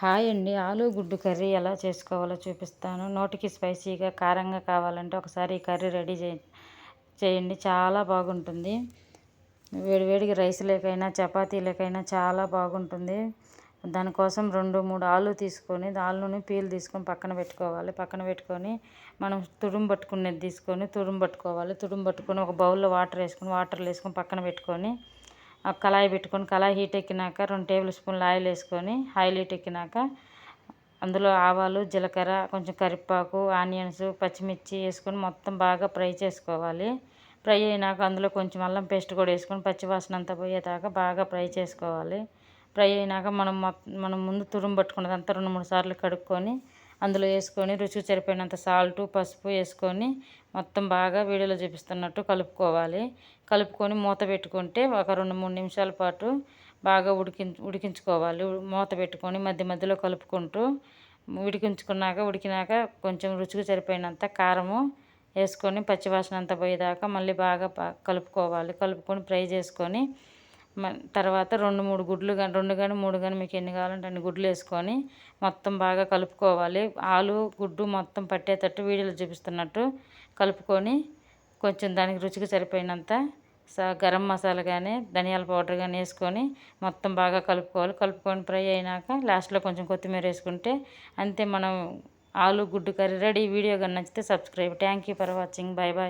Hi అండి. ఆలు గుడ్డు కర్రీ ఎలా చేసుకోవాలో చూపిస్తాను. నోటికి స్పైసీగా కారంగా కావాలంటే ఒకసారి ఈ కర్రీ రెడీ చేయండి. చాలా బాగుంటుంది. వేడివేడిగా రైస్ లేకైనా చపాతీలకైనా చాలా బాగుంటుంది. దానికోసం రెండు మూడు ఆలు తీసుకొని ఆలుని పీల్ తీసుకొని పక్కన పెట్టుకోవాలి. పక్కన పెట్టుకొని మనం తుడుం పట్టుకునేది తీసుకొని తుడుం పట్టుకోవాలి. తుడుం పట్టుకొని ఒక బౌల్లో వాటర్ వేసుకొని వాటర్లో వేసుకొని పక్కన పెట్టుకొని కళాయి పెట్టుకొని కళాయి హీట్ ఎక్కినాక రెండు టేబుల్ స్పూన్లు ఆయిల్ వేసుకొని ఆయిల్ హీట్ ఎక్కినాక అందులో ఆవాలు జీలకర్ర కొంచెం కరివేపాకు ఆనియన్స్ పచ్చిమిర్చి వేసుకొని మొత్తం బాగా ఫ్రై చేసుకోవాలి. ఫ్రై అయినాక అందులో కొంచెం అల్లం పేస్ట్ కూడా వేసుకొని పచ్చివాసన అంతా పోయేదాకా బాగా ఫ్రై చేసుకోవాలి. ఫ్రై అయినాక మనం మనం ముందు తురుము పట్టుకున్నదంతా రెండు మూడు సార్లు కడుక్కొని అందులో వేసుకొని రుచికి సరిపోయినంత సాల్టు పసుపు వేసుకొని మొత్తం బాగా వీడియోలో చూపిస్తున్నట్టు కలుపుకోవాలి. కలుపుకొని మూత పెట్టుకుంటే ఒక రెండు మూడు నిమిషాల పాటు బాగా ఉడికి ఉడికించుకోవాలి. మూత పెట్టుకొని మధ్య మధ్యలో కలుపుకుంటూ ఉడికించుకున్నాక ఉడికినాక కొంచెం రుచికి సరిపోయినంత కారము వేసుకొని పచ్చివాసన అంతా పోయేదాకా మళ్ళీ బాగా కలుపుకోవాలి. కలుపుకొని ఫ్రై చేసుకొని తర్వాత రెండు మూడు గుడ్లు కానీ రెండు కానీ మూడు కానీ మీకు ఎన్ని కావాలంటే అన్ని గుడ్లు వేసుకొని మొత్తం బాగా కలుపుకోవాలి. ఆలు గుడ్డు మొత్తం పట్టేటట్టు వీడియోలో చూపిస్తున్నట్టు కలుపుకొని కొంచెం దానికి రుచికి సరిపోయినంత గరం మసాలా కానీ ధనియాల పౌడర్ కానీ వేసుకొని మొత్తం బాగా కలుపుకోవాలి. కలుపుకొని ఫ్రై అయినాక లాస్ట్లో కొంచెం కొత్తిమీర వేసుకుంటే అంతే మనం ఆలు గుడ్డు కర్రీ రెడీ. వీడియో కానీ నచ్చితే subscribe. Thank you for watching. Bye bye.